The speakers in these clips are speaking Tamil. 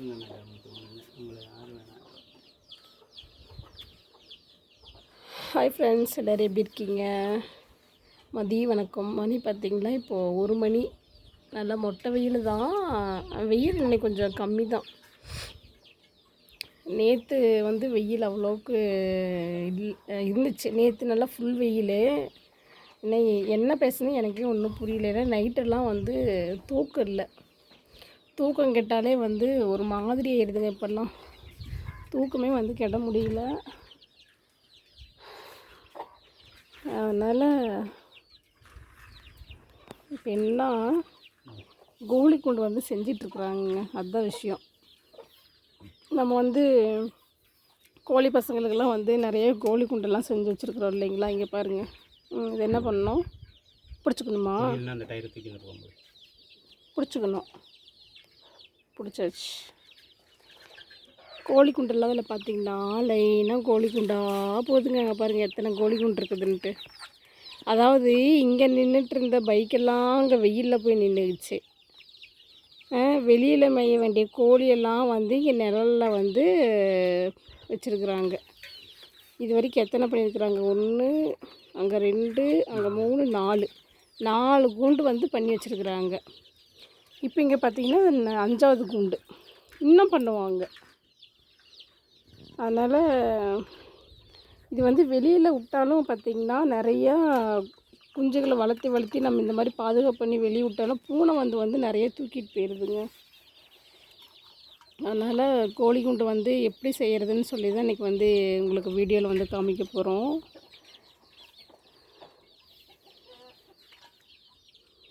உங்களை யார் வேணாம் ஹாய் ஃப்ரெண்ட்ஸ் எல்லோரும் எப்படி இருக்கீங்க? மதிய வணக்கம். மணி பார்த்தீங்களா? இப்போது ஒரு மணி. நல்லா மொட்டை வெயில் தான். வெயில் இன்னைக்கு கொஞ்சம் கம்மி தான். நேற்று வந்து வெயில் அவ்வளோக்கு இல் இருந்துச்சு. நேற்று நல்லா ஃபுல் வெயில். என்ன என்ன பேசுனே எனக்கே ஒன்றும் புரியல. ஏன்னா நைட்டெல்லாம் வந்து தூக்கம் இல்லை. தூக்கம் கெட்டாலே வந்து ஒரு மாதிரி ஆயிடுதுங்க இப்போல்லாம். தூக்கமே வந்து கெட முடியல. அதனால் இப்போ என்ன கோழி குண்டு வந்து செஞ்சிட்ருக்குறாங்க அதுதான் விஷயம். நம்ம வந்து கோழி பசங்களுக்கெல்லாம் வந்து நிறைய கோழி குண்டெல்லாம் செஞ்சு வச்சுருக்குறோம் இல்லைங்களா? இங்கே பாருங்கள் இது என்ன பண்ணணும்? பிடிச்சிக்கணுமா? பிடிச்சிக்கணும். பிடிச்சாச்சு கோழி குண்டெல்லாம் அதில் பார்த்தீங்கன்னா லைனாக கோழி குண்டாக போதுங்க பாருங்கள் எத்தனை கோழி குண்டு இருக்குதுன்ட்டு. அதாவது இங்கே நின்றுட்டு இருந்த பைக்கெல்லாம் அங்கே வெயிலில் போய் நின்றுச்சு வெளியில் மேய வேண்டிய கோழியெல்லாம் வந்து இங்கே நிழலில் வந்து வச்சுருக்குறாங்க. இது வரைக்கும் எத்தனை பண்ணியிருக்கிறாங்க ஒன்று அங்கே ரெண்டு அங்கே மூணு நாலு. நாலு கூண்டு வந்து பண்ணி வச்சுருக்குறாங்க. இப்போ இங்கே பார்த்தீங்கன்னா அஞ்சாவது கூண்டு. இன்னும் பண்ணுவாங்க அதனால் இது வந்து வெளியில் விட்டாலும் பார்த்திங்கன்னா நிறையா குஞ்சுகளை வளர்த்தி வளர்த்தி நம்ம இந்த மாதிரி பாதுகாப்பு பண்ணி வெளியே விட்டாலும் பூனை வந்து வந்து நிறைய தூக்கிட்டு போயிடுதுங்க அதனால் கோழி குண்டு வந்து எப்படி செய்கிறதுன்னு சொல்லி தான் இன்றைக்கி வந்து உங்களுக்கு வீடியோவில் வந்து காமிக்க போகிறோம்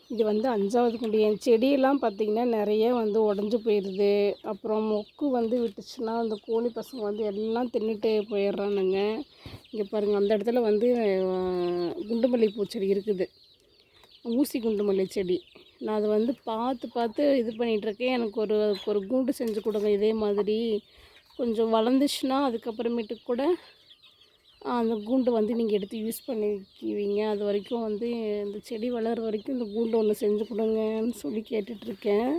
இது வந்து அஞ்சாவது குண்டு. என் செடியெல்லாம் பார்த்திங்கன்னா நிறைய வந்து உடஞ்சி போயிடுது. அப்புறம் மொக்கு வந்து விட்டுச்சுன்னா அந்த கோழி பசங்க வந்து எல்லாம் தின்னுட்டு போயிடுறானுங்க. இங்கே பாருங்கள் அந்த இடத்துல வந்து அஹ், குண்டுமல்லி பூச்செடி இருக்குது. ஊசி குண்டுமல்லி செடி. நான் அதை வந்து பார்த்து பார்த்து இது பண்ணிகிட்ருக்கேன் எனக்கு ஒரு ஒரு கூண்டு செஞ்சு கொடுங்க இதே மாதிரி. கொஞ்சம் வளர்ந்துச்சுன்னா அதுக்கப்புறமேட்டுக்கு கூட அந்த கூண்டு வந்து நீங்கள் எடுத்து யூஸ் பண்ணிக்குவீங்க அது வரைக்கும் வந்து இந்த செடி வளர்கிற வரைக்கும் இந்த கூண்டு ஒன்று செஞ்சு கொடுங்கன்னு சொல்லி கேட்டுட்ருக்கேன்.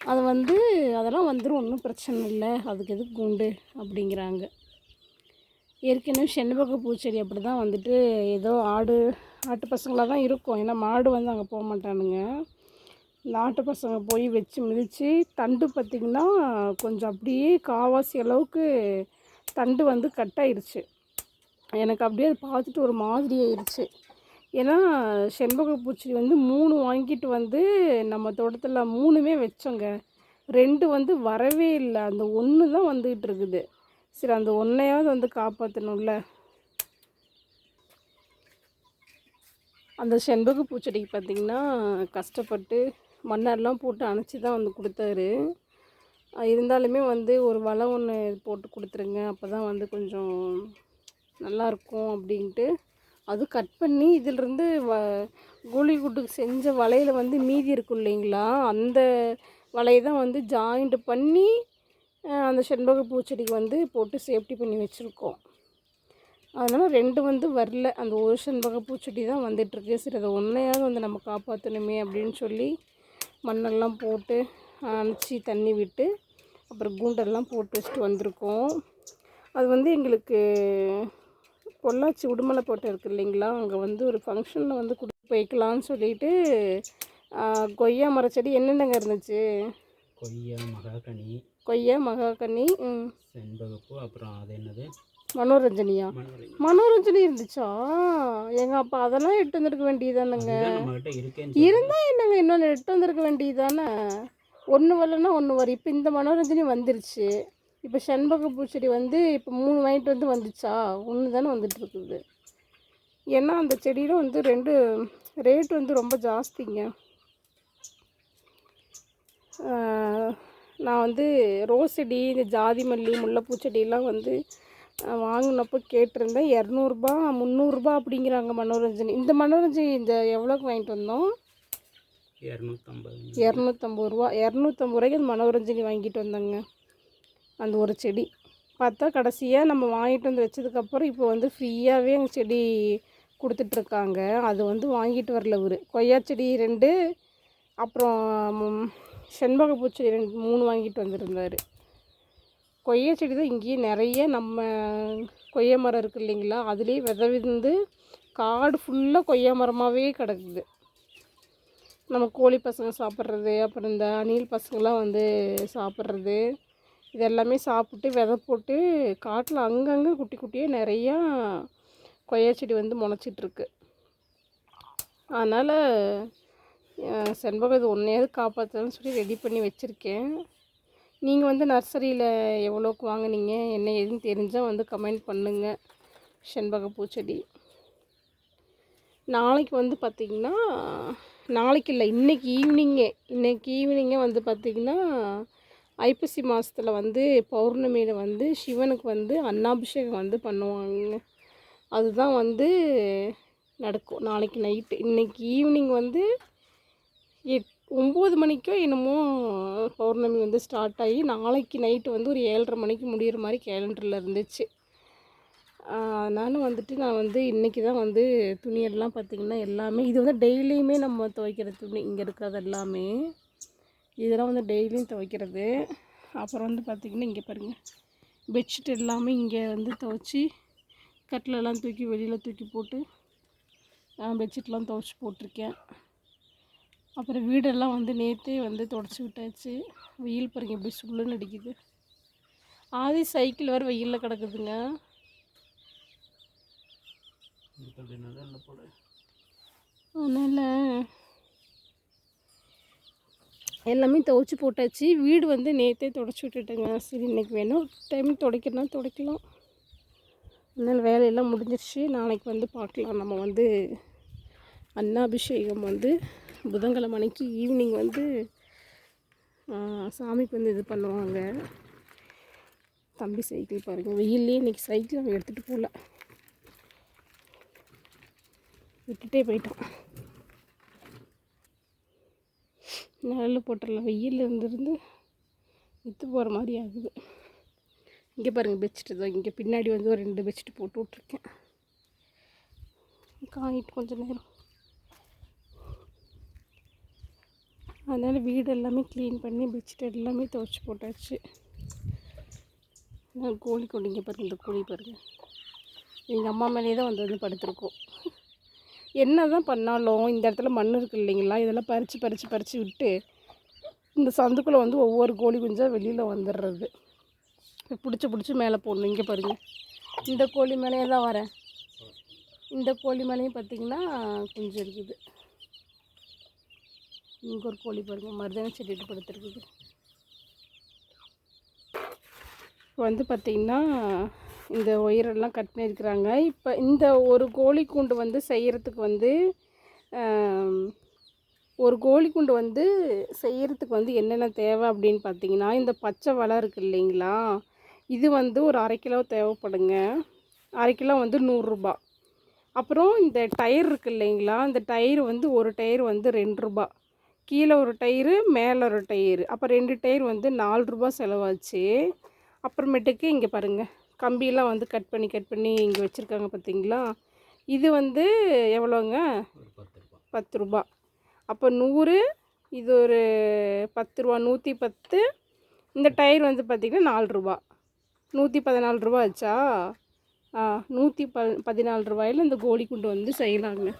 அது வந்து அதெல்லாம் வந்துடும் ஒன்றும் பிரச்சனை இல்லை. அதுக்கு எதுக்கு கூண்டு அப்படிங்கிறாங்க. ஏற்கனவே செண்பக பூச்செடி அப்படி தான் வந்துட்டு ஏதோ ஆடு ஆட்டு பசங்களாக தான் இருக்கும். ஏன்னா மாடு வந்து அங்கே போக மாட்டானுங்க. இந்த ஆட்டு பசங்க போய் வச்சு மிதித்து தண்டு பார்த்திங்கன்னா கொஞ்சம் அப்படியே காவாசி அளவுக்கு தண்டு வந்து கட் ஆயிடுச்சு எனக்கு அப்படியே அது பார்த்துட்டு ஒரு மாதிரி ஆயிடுச்சு ஏன்னா செண்பக பூச்செடி வந்து மூணு வாங்கிட்டு வந்து நம்ம தோட்டத்தில் மூணுமே வச்சோங்க. ரெண்டு வந்து வரவே இல்லை. அந்த ஒன்று தான் வந்துகிட்டு இருக்குது. சரி அந்த ஒன்றையாவது வந்து காப்பாற்றணும்ல அந்த செண்பக பூச்செடிக்கு பார்த்திங்கன்னா கஷ்டப்பட்டு மண்ணெல்லாம் போட்டு அணைச்சி தான் வந்து கொடுத்தாரு. இருந்தாலுமே வந்து ஒரு வலை ஒன்று போட்டு கொடுத்துருங்க. அப்போ தான் வந்து கொஞ்சம் நல்லாயிருக்கும் அப்படின்ட்டு. அது கட் பண்ணி இதிலிருந்து வ கோழி குட்டுக்கு செஞ்ச வலையில் வந்து மீதி இருக்கும் இல்லைங்களா? அந்த வலையை தான் வந்து ஜாயிண்ட் பண்ணி அந்த செண்பக பூச்செடிக்கு வந்து போட்டு சேஃப்டி பண்ணி வச்சுருக்கோம். அதனால் ரெண்டு வந்து வரல. அந்த ஒரு செண்பக பூச்செடி தான் வந்துட்டுருக்கு. சரி அதை ஒன்றையாவது வந்து நம்ம காப்பாற்றணுமே அப்படின்னு சொல்லி மண்ணெல்லாம் போட்டு அணைச்சி தண்ணி விட்டு அப்புறம் கூண்டெல்லாம் போட்டு வச்சுட்டு வந்திருக்கோம். அது வந்து எங்களுக்கு பொள்ளாச்சி உடுமலை போட்டு இருக்கு இல்லைங்களா? அங்கே வந்து ஒரு ஃபங்க்ஷனில் வந்து கொடுத்து வைக்கலான்னு சொல்லிட்டு கொய்யா மரச்செடி என்னென்னங்க இருந்துச்சு? கொய்யா மகாகனி கொய்யா மகாகனி ம், செண்பகப்பூ அப்புறம் அது என்னது? மனோரஞ்சனியா? மனோரஞ்சனி. இருந்துச்சா? எங்கள் அப்பா அதெல்லாம் எடுத்து வந்திருக்க வேண்டியதானுங்க இருந்தால் என்னங்க இன்னொன்று எடுத்து வந்திருக்க வேண்டியதானே ஒன்று வரலன்னா ஒன்று வரும். இப்போ இந்த மனோரஞ்சனி வந்துருச்சு. இப்போ செண்பக பூச்செடி வந்து இப்போ மூணு வாங்கிட்டு வந்து வந்துச்சா? ஒன்று தானே வந்துட்டுருக்குது ஏன்னா அந்த செடியில் வந்து ரெண்டு ரேட் வந்து ரொம்ப ஜாஸ்திங்க. நான் வந்து ரோஸ் செடி இந்த ஜாதி மல்லி முல்லைப்பூ செடியெல்லாம் வந்து வாங்கினப்போ கேட்டிருந்தேன். இரநூறுபா முந்நூறுரூபா அப்படிங்கிறாங்க மனோரஞ்சனி. இந்த மனோரஞ்சனி இந்த எவ்வளோக்கு வாங்கிட்டு வந்தோம்? இரநூத்தம்பது இரநூத்தம்பது ரூபா இரநூத்தம்பது ரூபாய்க்கு அந்த மனோரஞ்சனி வாங்கிட்டு வந்தாங்க. அந்த ஒரு செடி. பார்த்தா கடைசியாக நம்ம வாங்கிட்டு வந்து வச்சதுக்கப்புறம் இப்போ வந்து ஃப்ரீயாகவே எங்கள் செடி கொடுத்துட்ருக்காங்க. அது வந்து வாங்கிட்டு வரல இவர். கொய்யா செடி ரெண்டு அப்புறம் செண்பக பூச்செடி ரெண்டு மூணு வாங்கிட்டு வந்திருந்தார். கொய்யா செடி தான் இங்கேயே நிறைய நம்ம கொய்யா மரம் இருக்குது இல்லைங்களா? அதுலேயே வித விழுந்து காடு ஃபுல்லாக கொய்யா மரமாகவே கிடக்குது. நம்ம கோழி பசங்க சாப்பிட்றது அப்புறம் இந்த அணில் பசங்களாம் வந்து சாப்பிட்றது. இது எல்லாமே சாப்பிட்டு விதை போட்டு காட்டில் அங்கங்கே குட்டி குட்டியாக நிறையா கொய்யா செடி வந்து முளைச்சிட்ருக்கு. அதனால் செண்பகம் இது ஒன்றையாவது காப்பாற்றணும்னு சொல்லி ரெடி பண்ணி வச்சுருக்கேன். நீங்கள் வந்து நர்சரியில் எவ்வளோக்கு வாங்குனீங்க என்ன ஏதுன்னு தெரிஞ்சால் வந்து கமெண்ட் பண்ணுங்கள் செண்பக பூச்செடி நாளைக்கு வந்து பார்த்திங்கன்னா நாளைக்கு இல்லை இன்றைக்கி ஈவினிங்கே இன்றைக்கி ஈவினிங்கே வந்து பார்த்திங்கன்னா ஐப்பசி மாதத்தில் வந்து பௌர்ணமியில் வந்து சிவனுக்கு வந்து அன்னாபிஷேகம் வந்து பண்ணுவாங்க. அதுதான் வந்து நடக்கும் நாளைக்கு நைட்டு இன்றைக்கி ஈவினிங் வந்து எட் ஒம்பது மணிக்கோ என்னமோ பௌர்ணமி வந்து ஸ்டார்ட் ஆகி நாளைக்கு நைட்டு வந்து ஒரு ஏழரை மணிக்கு முடிகிற மாதிரி கேலண்டரில் இருந்துச்சு. அதனால் வந்துட்டு நான் வந்து இன்றைக்கி தான் வந்து துணியெல்லாம் பார்த்திங்கன்னா எல்லாமே இது வந்து டெய்லியுமே நம்ம துவைக்கிற துணி இங்கே இருக்கிறது எல்லாமே. இதெல்லாம் வந்து டெய்லியும் துவைக்கிறது. அப்புறம் வந்து பார்த்திங்கன்னா இங்கே பாருங்கள் பெட்ஷீட் எல்லாமே இங்கே வந்து துவைச்சி கட்டிலெல்லாம் தூக்கி வெளியில் தூக்கி போட்டு பெட்ஷீட்லாம் துவைச்சி போட்டிருக்கேன். அப்புறம் வீடெல்லாம் வந்து நேற்றே வந்து தொடச்சி விட்டாச்சு. வெயில் பாருங்கள் எப்படி சுள்ளுன்னு அடிக்குது. ஆதி சைக்கிள் வேறு வெயிலில் கிடக்குதுங்க. அதனால் எல்லாமே துவைச்சி போட்டாச்சு. வீடு வந்து நேற்றே தொடச்சி விட்டுட்டேங்க. சரி இன்றைக்கி வேணும் டைம் துடைக்கிறனா துடைக்கலாம். அதனால் வேலையெல்லாம் முடிஞ்சிருச்சு. நாளைக்கு வந்து பார்க்கலாம். நம்ம வந்து அன்னாபிஷேகம் வந்து புதன்கிழமை அன்னைக்கு ஈவினிங் வந்து சாமிக்கு வந்து இது பண்ணுவாங்க. தம்பி சைக்கிள் பாருங்கள் வெயிலே இன்றைக்கி சைக்கிள் அவன் எடுத்துகிட்டு போகல விட்டுட்டே போயிட்டான் நிழல் போட்டுடலாம். வெயில் இருந்திருந்து விற்று போகிற மாதிரி ஆகுது. இங்கே பாருங்கள் பெட்ஷீட் தான் இங்கே பின்னாடி வந்து ஒரு ரெண்டு பெட்ஷீட் போட்டு விட்ருக்கேன் காயிட்டு கொஞ்சம் நேரம். அதனால் வீடு எல்லாமே க்ளீன் பண்ணி பெட்ஷீட் எல்லாமே துவைச்சி போட்டாச்சு. கோழி கொண்டு இங்கே பாருங்கள் இந்த கோழி பாருங்கள் எங்கள் அம்மா மேலேயே தான் வந்து வந்து படுத்துருக்கோம். என்ன தான் பண்ணாலும் இந்த இடத்துல மண் இருக்குது இல்லைங்களா? இதெல்லாம் பறித்து பறித்து பறித்து விட்டு இந்த சந்துக்குள்ளே வந்து ஒவ்வொரு கோழி குஞ்சாக வெளியில் வந்துடுறது பிடிச்சி பிடிச்சி மேலே போடணும். இங்கே பாருங்கள் இந்த கோழி மேலேயே தான் வரேன். இந்த கோழி மேலேயும் பார்த்திங்கன்னா குஞ்சு இருக்குது. இங்கே ஒரு கோழி பாருங்கள் மருதாணி செடிட்டு படுத்துருக்குது. இப்போ வந்து பார்த்திங்கன்னா இந்த ஒயரெல்லாம் கட் பண்ணியிருக்கிறாங்க. இப்போ இந்த ஒரு கோழி கூண்டு வந்து செய்கிறதுக்கு வந்து ஒரு கோழி கூண்டு வந்து செய்கிறதுக்கு வந்து என்னென்ன தேவை அப்படின்னு பார்த்தீங்கன்னா இந்த பச்சை வலை இருக்குது இல்லைங்களா? இது வந்து ஒரு அரை கிலோ தேவைப்படுங்க. அரை கிலோ வந்து நூறுரூபா. அப்புறம் இந்த டயர் இருக்குது இல்லைங்களா? இந்த டயர் வந்து ஒரு டயர் வந்து ரெண்டு ரூபா கீழே ஒரு டயரு மேலே ஒரு டயரு. அப்போ ரெண்டு டயர் வந்து நாலு ரூபா செலவாச்சு. அப்புறமேட்டுக்கு இங்கே பாருங்கள் கம்பியெல்லாம் வந்து கட் பண்ணி கட் பண்ணி இங்கே வச்சுருக்காங்க பார்த்தீங்களா இது வந்து எவ்வளோங்க? பத்து ரூபா. அப்போ நூறு இது ஒரு பத்து ரூபா நூற்றி பத்து. இந்த டயர் வந்து பார்த்திங்கன்னா நாலு ரூபா. நூற்றி பதினாலு ரூபா ஆச்சா? ஆ நூற்றி ப பதினாலு ரூபாயில் இந்த கோழி குண்டு வந்து செய்யலாங்க.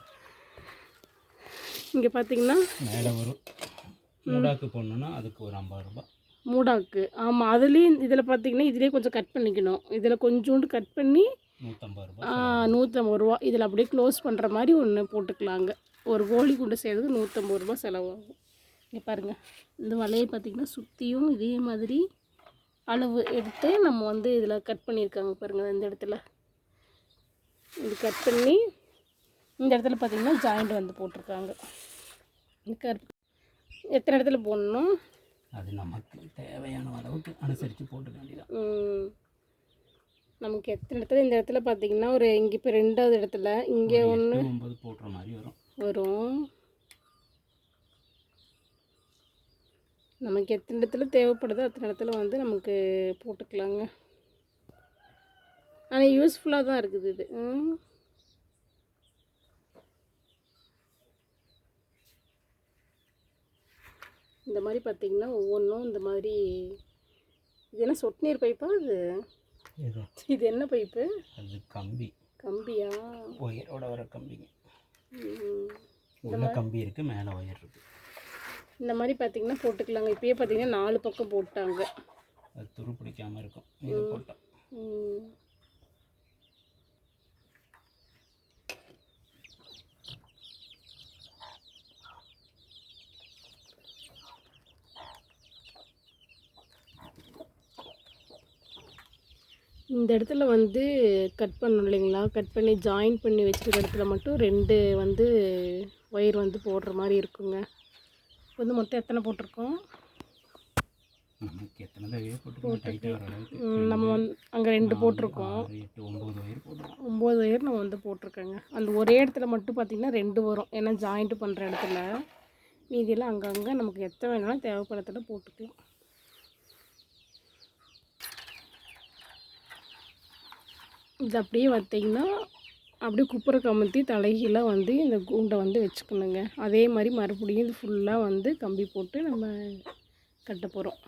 இங்கே பார்த்தீங்கன்னா மேலே வரும். போடணுன்னா அதுக்கு ஒரு ஐம்பது ரூபா. மூடாக்கு. ஆமாம் அதுலேயும் இதில் பார்த்தீங்கன்னா இதுலேயே கொஞ்சம் கட் பண்ணிக்கணும். இதில் கொஞ்சோண்டு கட் பண்ணி நூற்றம்பது ரூபா இதில் அப்படியே க்ளோஸ் பண்ணுற மாதிரி ஒன்று போட்டுக்கலாங்க. ஒரு கோழி குண்டு செய்கிறதுக்கு நூற்றம்பது ரூபா செலவாகும். இங்கே பாருங்கள் இந்த வலையை பார்த்திங்கன்னா சுற்றியும் இதே மாதிரி அளவு எடுத்து நம்ம வந்து இதில் கட் பண்ணியிருக்காங்க பாருங்கள் இந்த இடத்துல. இது கட் பண்ணி இந்த இடத்துல பார்த்திங்கன்னா ஜாயிண்ட் வந்து போட்டிருக்காங்க. கட் எத்தனை இடத்துல போடணும்? அது நமக்கு தேவையான அளவுக்கு அனுசரித்து போட்டுக்க வேண்டியதான் ம். நமக்கு எத்தனை இடத்துல இந்த இடத்துல பார்த்தீங்கன்னா ஒரு இங்கே இப்போ ரெண்டாவது இடத்துல இங்கே ஒன்று எட்டு, ஒன்பது போட்டுற மாதிரி வரும். வரும். நமக்கு எத்தனை இடத்துல தேவைப்படுதோ அத்தனை இடத்துல வந்து நமக்கு போட்டுக்கலாங்க. ஆனால் யூஸ்ஃபுல்லாக தான் இருக்குது இது. இந்த மாதிரி பார்த்தீங்கன்னா ஒவ்வொன்றும் இந்த மாதிரி இது என்ன சொட்டு நீர் பைப்பா இது இது என்ன பைப்பு? அது கம்பி. கம்பியா? ஒயரோட வர கம்பிங்க. உள்ள கம்பி இருக்குது மேலே ஒயர் இருக்குது இந்த மாதிரி பார்த்தீங்கன்னா போட்டுக்கலாங்க. இப்பயே பார்த்தீங்கன்னா நாலு பக்கம் போட்டாங்க. அது துரு பிடிக்காம இருக்கும். இது போட்டோம். இந்த இடத்துல வந்து கட் பண்ணணும் இல்லைங்களா? கட் பண்ணி ஜாயின் பண்ணி வச்சிருக்க இடத்துல மட்டும் ரெண்டு வந்து ஒயர் வந்து போடுற மாதிரி இருக்குங்க. வந்து மொத்தம் எத்தனை போட்டிருக்கோம்? நம்ம வந்து அங்கே ரெண்டு போட்டிருக்கோம். ஒம்பது ஒயர் நம்ம வந்து போட்டிருக்கேங்க. அந்த ஒரே இடத்துல மட்டும் பார்த்திங்கன்னா ரெண்டு வரும். ஏன்னா ஜாயிண்ட் பண்ணுற இடத்துல. மீதியெல்லாம் அங்கங்கே நமக்கு எத்தனை வேணாலும் தேவைப்படுறதுல போட்டுக்கலாம். இது அப்படியே பார்த்தீங்கன்னா அப்படியே குப்புற கமுத்தி தலைகீழாக வந்து இந்த கூண்டை வந்து வச்சுக்கணுங்க. அதே மாதிரி மறுபடியும் இது ஃபுல்லாக வந்து கம்பி போட்டு நம்ம கட்ட போகிறோம்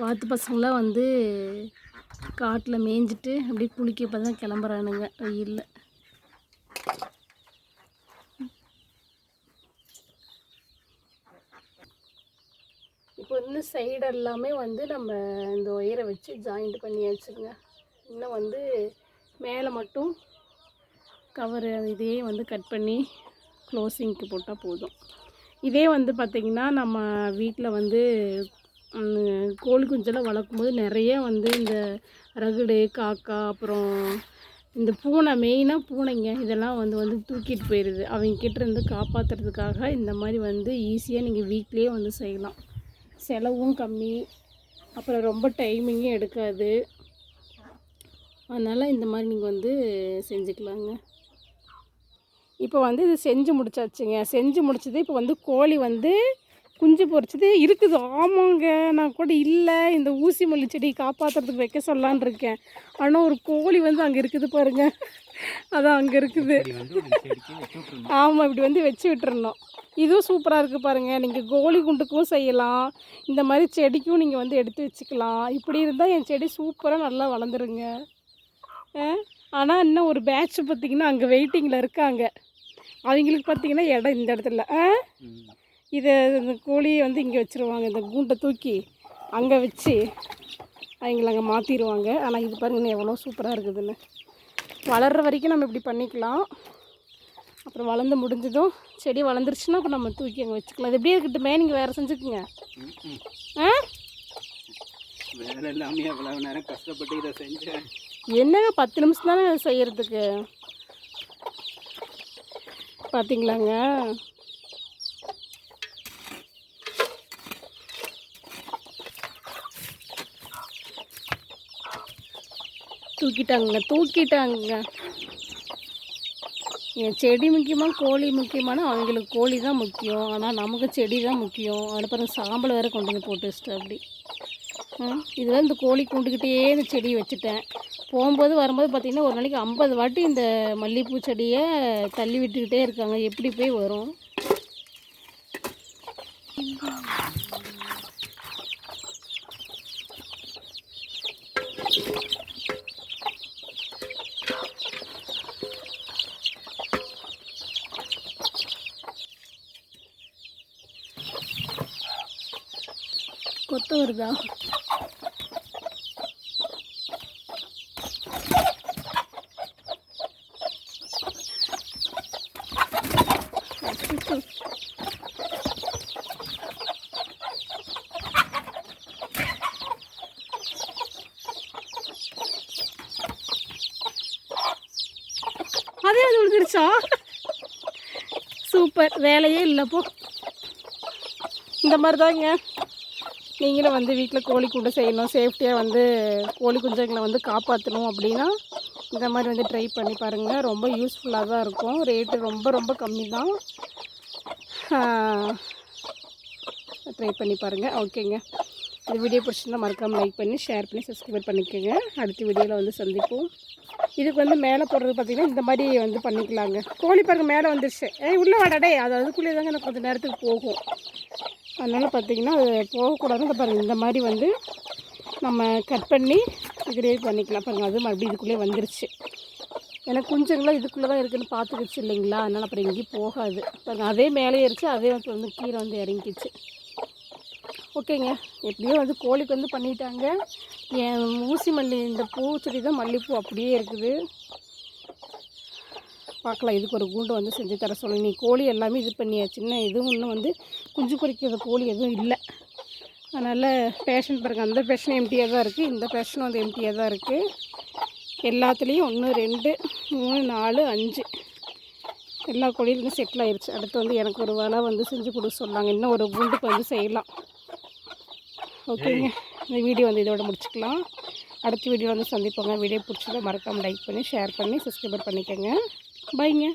வாத்து பசங்களாம் வந்து காட்டில் மேய்ஞ்சிட்டு அப்படியே குளிக்க இப்போ தான் கிளம்புறானுங்க வெயிலில் இப்போ வந்து சைடு எல்லாமே வந்து நம்ம இந்த ஒயரை வச்சு ஜாயிண்ட் பண்ணியாச்சுங்க இன்னும் வந்து மேலே மட்டும் கவரு இதே வந்து கட் பண்ணி க்ளோசிங்க்கு போட்டால் போதும். இதே வந்து பார்த்திங்கன்னா நம்ம வீட்டில் வந்து கோழி குஞ்செல்லாம் வளர்க்கும்போது நிறைய வந்து இந்த ரகுடு காக்கா அப்புறம் இந்த பூனை மெயினாக பூனைங்க. இதெல்லாம் வந்து வந்து தூக்கிட்டு போயிடுது அவங்கக்கிட்ட இருந்து காப்பாற்றுறதுக்காக இந்த மாதிரி வந்து ஈஸியாக நீங்கள் வீட்லேயே வந்து செய்யலாம். செலவும் கம்மி. அப்புறம் ரொம்ப டைமிங்கும் எடுக்காது. அதனால் இந்த மாதிரி நீங்கள் வந்து செஞ்சுக்கலாங்க. இப்போ வந்து இது செஞ்சு முடிச்சாச்சுங்க. செஞ்சு முடிச்சது இப்போ வந்து கோழி வந்து குஞ்சு பொரிச்சது இருக்குது. ஆமாங்க. நான் கூட இல்லை. இந்த ஊசி மல்லி செடி காப்பாற்றுறதுக்கு வைக்க சொல்லலான்னு இருக்கேன். ஆனால் ஒரு கோழி வந்து அங்கே இருக்குது பாருங்க. அதான் அங்கே இருக்குது. ஆமாம் இப்படி வந்து வச்சு விட்டுறணும். இதுவும் சூப்பராக இருக்குது பாருங்கள் நீங்கள் கோழி குண்டுக்கும் செய்யலாம். இந்த மாதிரி செடிக்கும் நீங்கள் வந்து எடுத்து வச்சுக்கலாம். இப்படி இருந்தால் என் செடி சூப்பராக நல்லா வளர்ந்துருங்க. ஆனால் இன்னும் ஒரு பேட்ச் பார்த்திங்கன்னா அங்கே வெயிட்டிங்கில் இருக்காங்க. அவங்களுக்கு பார்த்தீங்கன்னா இடம் இந்த இடத்துல. ஆ. இதை இந்த கோழியை வந்து இங்கே வச்சுருவாங்க. இந்த கூண்டை தூக்கி அங்கே வச்சு அவங்கள அங்கே மாற்றிடுவாங்க ஆனால் இது பாருங்கண்ணே எவ்வளோ சூப்பராக இருக்குதுன்னு. வளர்கிற வரைக்கும் நம்ம இப்படி பண்ணிக்கலாம். அப்புறம் வளர்ந்து முடிஞ்சதும் செடி வளர்ந்துருச்சுன்னா அப்புறம் நம்ம தூக்கி அங்கே வச்சுக்கலாம். இது எப்படியே இருக்கட்டுமே நீங்கள் வேறு செஞ்சுக்குங்க. ஆ? வேலை இல்லாமல் எவ்வளவு நேரம் கஷ்டப்பட்டு இதை செஞ்சேன். என்னங்க பத்து நிமிஷம் தானே செய்கிறதுக்கு பார்த்தீங்களாங்க தூக்கிட்டாங்க தூக்கிட்டாங்க என் செடி முக்கியமாக கோழி முக்கியமான அவங்களுக்கு கோழி தான் முக்கியம். ஆனால் நமக்கு செடி தான் முக்கியம். அதில் சாம்பல் வேறு கொண்டு வந்து போட்டு வச்சிட்டு அப்படி. ம் இதெல்லாம் இந்த கோழி கூண்டுக்கிட்டே இந்த செடி வச்சுட்டேன். போகும்போது வரும்போது பார்த்திங்கன்னா ஒரு நாளைக்கு ஐம்பது வாட்டி இந்த மல்லிகைப்பூ செடியை தள்ளி விட்டுக்கிட்டே இருக்காங்க. எப்படி போய் வரும்? கொத்த வருதா அதே அது விழுந்துருச்சா சூப்பர் வேலையே இல்லைப்போ இந்த மாதிரி தாங்க நீங்களும் வந்து வீட்டில் கோழி கூண்டு செய்யணும். சேஃப்டியாக வந்து கோழி குஞ்சுங்களை வந்து காப்பாற்றணும் அப்படின்னா இந்த மாதிரி வந்து ட்ரை பண்ணி பாருங்கள் ரொம்ப யூஸ்ஃபுல்லாக தான் இருக்கும். ரேட்டு ரொம்ப ரொம்ப கம்மி தான். ட்ரை பண்ணி பாருங்கள் ஓகேங்க இந்த வீடியோ பிடிச்சிருந்தால் மறக்காமல் லைக் பண்ணி ஷேர் பண்ணி சப்ஸ்கிரைப் பண்ணிக்கோங்க. அடுத்த வீடியோவில் வந்து சந்திப்போம். இதுக்கு வந்து மேலே போடுறது பார்த்திங்கன்னா இந்த மாதிரி வந்து பண்ணிக்கலாங்க. கோழி பாருங்க மேலே வந்துருச்சு. ஏ உள்ளே வாடாடே அதாவது அதுக்குள்ளே தாங்க எனக்கு கொஞ்சம் நேரத்துக்கு போகும். அதனால் பார்த்திங்கன்னா அது போகக்கூடாது பாருங்கள் இந்த மாதிரி வந்து நம்ம கட் பண்ணி இதுலேயே பண்ணிக்கலாம் பாருங்கள் அது மறுபடியும் இதுக்குள்ளே வந்துருச்சு. ஏன்னா குஞ்சுங்களும் இதுக்குள்ளே தான் இருக்குதுன்னு பார்த்துக்கிச்சு இல்லைங்களா? அதனால் அப்புறம் எங்கேயும் போகாது. பாருங்கள் அதே மேலே இருச்சு அதே வந்து வந்து கீழே வந்து இறங்கிச்சு ஓகேங்க. எப்படியோ வந்து கோழிக்கு வந்து பண்ணிட்டாங்க. என் ஊசி மல்லி இந்த பூச்செடி தான் மல்லிகைப்பூ அப்படியே இருக்குது. பார்க்கலாம். இதுக்கு ஒரு கூண்டு வந்து செஞ்சு தர சொல்லு. நீ கோழி எல்லாமே இது பண்ணியாச்சுன்னா எதுவும் இன்னும் வந்து குஞ்சு பொரிக்கிற கோழி எதுவும் இல்லை. அதனால் பேஷன் பாருங்கள் அந்த பேஷன் எம்டியாக தான் இருக்குது இந்த பேஷன் வந்து எம்டியாக தான் இருக்குது எல்லாத்துலேயும் ஒன்று ரெண்டு மூணு நாலு அஞ்சு. எல்லா கோழியிலும் செட்டில் ஆயிடுச்சு அடுத்து வந்து எனக்கு ஒரு வலை வந்து செஞ்சு கொடுக்க சொன்னாங்க. இன்னும் ஒரு குண்டுக்கு வந்து செய்யலாம். ஓகேங்க இந்த வீடியோ வந்து இதோட முடிச்சுக்கலாம். அடுத்த வீடியோ வந்து சந்திப்போங்க. வீடியோ பிடிச்சதை மறக்காமல் லைக் பண்ணி ஷேர் பண்ணி சப்ஸ்கிரைபர் பண்ணிக்கோங்க. Baiknya.